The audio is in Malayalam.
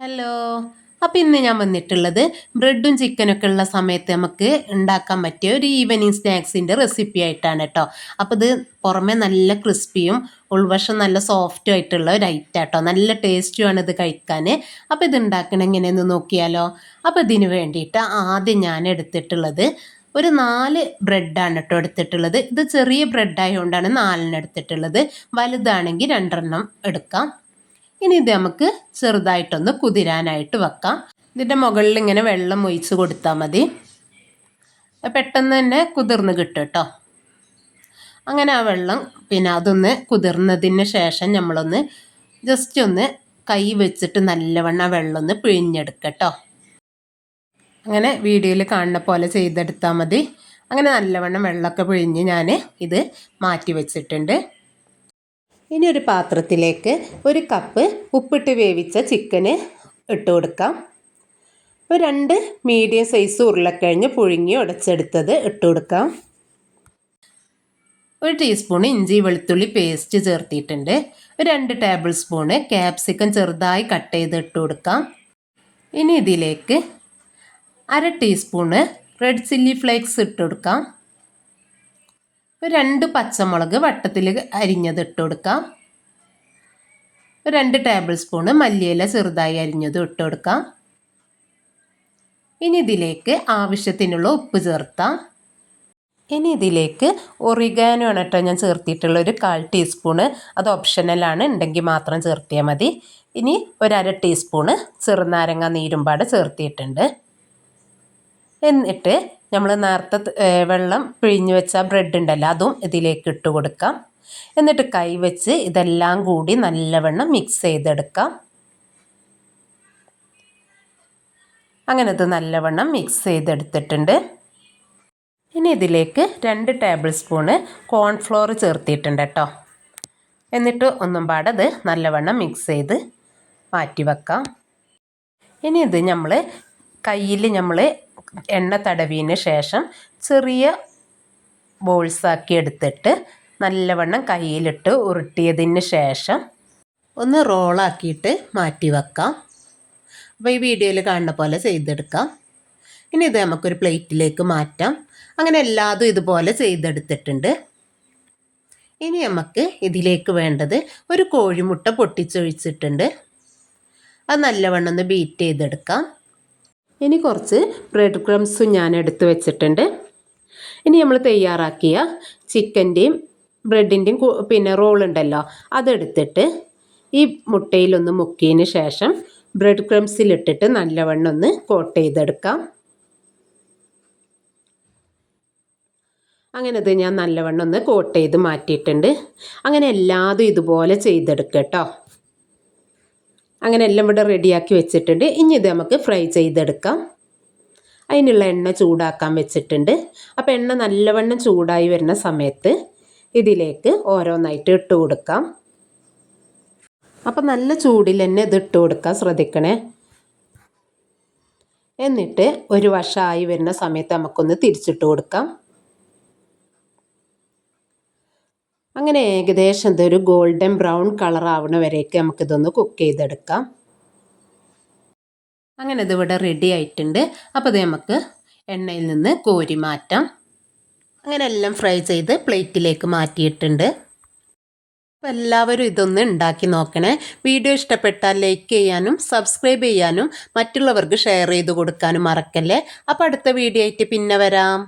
ഹലോ. അപ്പോൾ ഇന്ന് ഞാൻ വന്നിട്ടുള്ളത് ബ്രെഡും ചിക്കനൊക്കെ ഉള്ള സമയത്ത് നമുക്ക് ഉണ്ടാക്കാൻ പറ്റിയ ഒരു ഈവനിങ് സ്നാക്സിന്റെ റെസിപ്പി ആയിട്ടാണ് കേട്ടോ. അപ്പോൾ ഇത് പുറമേ നല്ല ക്രിസ്പിയും ഉൾവശം നല്ല സോഫ്റ്റും ആയിട്ടുള്ള ഒരു ഐറ്റം കേട്ടോ നല്ല ടേസ്റ്റുമാണ് ഇത് കഴിക്കാൻ. അപ്പോൾ ഇത് ഉണ്ടാക്കണം എങ്ങനെയെന്ന് നോക്കിയാലോ. അപ്പോൾ ഇതിന് വേണ്ടിയിട്ട് ആദ്യം ഞാൻ എടുത്തിട്ടുള്ളത് ഒരു നാല് ബ്രെഡാണ് കേട്ടോ എടുത്തിട്ടുള്ളത്. ഇത് ചെറിയ ബ്രെഡ് ആയതുകൊണ്ടാണ് നാലിന് എടുത്തിട്ടുള്ളത്. വലുതാണെങ്കിൽ രണ്ടെണ്ണം എടുക്കാം. ഇനി ഇത് നമുക്ക് ചെറുതായിട്ടൊന്ന് കുതിരാനായിട്ട് വെക്കാം. ഇതിന്റെ മുകളിൽ ഇങ്ങനെ വെള്ളം ഒഴിച്ച് കൊടുത്താൽ മതി. പെട്ടെന്ന് തന്നെ കുതിർന്ന് കിട്ടും കേട്ടോ. അങ്ങനെ ആ വെള്ളം പിന്നെ അതൊന്ന് കുതിർന്നതിന് ശേഷം നമ്മളൊന്ന് ജസ്റ്റ് ഒന്ന് കൈ വെച്ചിട്ട് നല്ലവണ്ണം ആ വെള്ളം ഒന്ന് പിഴിഞ്ഞെടുക്കട്ടോ അങ്ങനെ വീഡിയോയിൽ കാണുന്ന പോലെ ചെയ്തെടുത്താൽ മതി. അങ്ങനെ നല്ലവണ്ണം വെള്ളമൊക്കെ പിഴിഞ്ഞ് ഞാൻ ഇത് മാറ്റി വെച്ചിട്ടുണ്ട്. ഇനി ഒരു പാത്രത്തിലേക്ക് ഒരു കപ്പ് ഉപ്പിട്ട് വേവിച്ച ചിക്കന് ഇട്ട് കൊടുക്കാം. ഒരു രണ്ട് മീഡിയം സൈസ് ഉരുളക്കിഴങ്ങ് പുഴുങ്ങി ഉടച്ചെടുത്തത് ഇട്ട് കൊടുക്കാം. ഒരു ടീസ്പൂൺ ഇഞ്ചി വെളുത്തുള്ളി പേസ്റ്റ് ചേർത്തിയിട്ടുണ്ട് ഒരു രണ്ട് ടേബിൾ സ്പൂണ് ക്യാപ്സിക്കം ചെറുതായി കട്ട് ചെയ്ത് ഇട്ട് കൊടുക്കാം. ഇനി ഇതിലേക്ക് അര ടീസ്പൂണ് റെഡ് ചില്ലി ഫ്ലേക്സ് ഇട്ട് കൊടുക്കാം. രണ്ട് പച്ചമുളക് വട്ടത്തിൽ അരിഞ്ഞത് ഇട്ട് കൊടുക്കാം. രണ്ട് ടേബിൾ സ്പൂണ് മല്ലിയില ചെറുതായി അരിഞ്ഞത് ഇട്ട് കൊടുക്കാം. ഇനി ഇതിലേക്ക് ആവശ്യത്തിനുള്ള ഉപ്പ് ചേർത്താം ഇനി ഇതിലേക്ക് ഒറിഗാനോ ആണ് കേട്ടോ ഞാൻ ചേർത്തിട്ടുള്ള ഒരു കാൽ ടീസ്പൂണ് അത് ഓപ്ഷനലാണ് ഉണ്ടെങ്കിൽ മാത്രം ചേർത്തിയാൽ മതി. ഇനി ഒരര ടീസ്പൂണ് ചെറുനാരങ്ങ നീരുമ്പാട് ചേർത്തിയിട്ടുണ്ട്. എന്നിട്ട് നമ്മൾ നേരത്തെ വെള്ളം പിഴിഞ്ഞ് വെച്ച ബ്രെഡ് ഉണ്ടല്ലോ അതും ഇതിലേക്ക് ഇട്ട് കൊടുക്കാം. എന്നിട്ട് കൈ വെച്ച് ഇതെല്ലാം കൂടി നല്ലവണ്ണം മിക്സ് ചെയ്തെടുക്കാം. അങ്ങനെ ഇത് നല്ലവണ്ണം മിക്സ് ചെയ്തെടുത്തിട്ടുണ്ട്. ഇനി ഇതിലേക്ക് രണ്ട് ടേബിൾ സ്പൂണ് കോൺഫ്ലോർ ചേർത്തിട്ടുണ്ട് കേട്ടോ എന്നിട്ട് ഒന്നും പാടത് നല്ലവണ്ണം മിക്സ് ചെയ്ത് മാറ്റി വെക്കാം ഇനി ഇത് നമ്മൾ കയ്യിൽ നമ്മൾ എണ്ണ തടവിന് ശേഷം ചെറിയ ബോൾസാക്കി എടുത്തിട്ട് നല്ലവണ്ണം കയ്യിലിട്ട് ഉരുട്ടിയതിന് ശേഷം ഒന്ന് റോളാക്കിയിട്ട് മാറ്റി വെക്കാം. അപ്പോൾ ഈ വീഡിയോയിൽ കാണുന്ന പോലെ ചെയ്തെടുക്കാം. ഇനി ഇത് നമുക്കൊരു പ്ലേറ്റിലേക്ക് മാറ്റാം. അങ്ങനെ എല്ലാതും ഇതുപോലെ ചെയ്തെടുത്തിട്ടുണ്ട്. ഇനി നമുക്ക് ഇതിലേക്ക് വേണ്ടത് ഒരു കോഴിമുട്ട പൊട്ടിച്ചൊഴിച്ചിട്ടുണ്ട്. അത് നല്ലവണ്ണം ഒന്ന് ബീറ്റ് ചെയ്തെടുക്കാം. ഇനി കുറച്ച് ബ്രെഡ് ക്രംസും ഞാൻ എടുത്ത് വെച്ചിട്ടുണ്ട്. ഇനി നമ്മൾ തയ്യാറാക്കിയ ചിക്കന്റെയും ബ്രെഡിന്റെയും പിന്നെ റോൾ ഉണ്ടല്ലോ അതെടുത്തിട്ട് ഈ മുട്ടയിലൊന്ന് മുക്കിയതിന് ശേഷം ബ്രെഡ് ക്രംസിലിട്ടിട്ട് നല്ലവണ്ണം ഒന്ന് കോട്ട് ചെയ്തെടുക്കാം. അങ്ങനെ ഇത് ഞാൻ നല്ലവണ്ണം ഒന്ന് കോട്ട് ചെയ്ത് മാറ്റിയിട്ടുണ്ട്. അങ്ങനെ എല്ലാതും ഇതുപോലെ ചെയ്തെടുക്കുക കേട്ടോ. അങ്ങനെ എല്ലാം ഇവിടെ റെഡിയാക്കി വെച്ചിട്ടുണ്ട്. ഇനി ഇത് നമുക്ക് ഫ്രൈ ചെയ്തെടുക്കാം. അതിനുള്ള എണ്ണ ചൂടാക്കാൻ വെച്ചിട്ടുണ്ട്. അപ്പോൾ എണ്ണ നല്ലവണ്ണം ചൂടായി വരുന്ന സമയത്ത് ഇതിലേക്ക് ഓരോന്നായിട്ട് ഇട്ട് കൊടുക്കാം. അപ്പം നല്ല ചൂടിൽ തന്നെ ഇത് ഇട്ട് കൊടുക്കാൻ ശ്രദ്ധിക്കണേ. എന്നിട്ട് ഒരു വശമായി വരുന്ന സമയത്ത് നമുക്കൊന്ന് തിരിച്ചിട്ട് കൊടുക്കാം. അങ്ങനെ ഏകദേശം ഇതൊരു ഗോൾഡൻ ബ്രൗൺ കളർ ആവണ വരേക്ക് നമുക്കിതൊന്ന് കുക്ക് ചെയ്തെടുക്കാം. അങ്ങനെ ഇതിവിടെ റെഡി ആയിട്ടുണ്ട്. അപ്പോൾ ഇത് നമുക്ക് എണ്ണയിൽ നിന്ന് കോരി മാറ്റാം. അങ്ങനെ എല്ലാം ഫ്രൈ ചെയ്ത് പ്ലേറ്റിലേക്ക് മാറ്റിയിട്ടുണ്ട്. അപ്പോൾ എല്ലാവരും ഇതൊന്ന് ഉണ്ടാക്കി നോക്കണേ. വീഡിയോ ഇഷ്ടപ്പെട്ടാൽ ലൈക്ക് ചെയ്യാനും സബ്സ്ക്രൈബ് ചെയ്യാനും മറ്റുള്ളവർക്ക് ഷെയർ ചെയ്ത് കൊടുക്കാനും മറക്കല്ലേ? അപ്പോൾ അടുത്ത വീഡിയോ ആയിട്ട് പിന്നെ വരാം.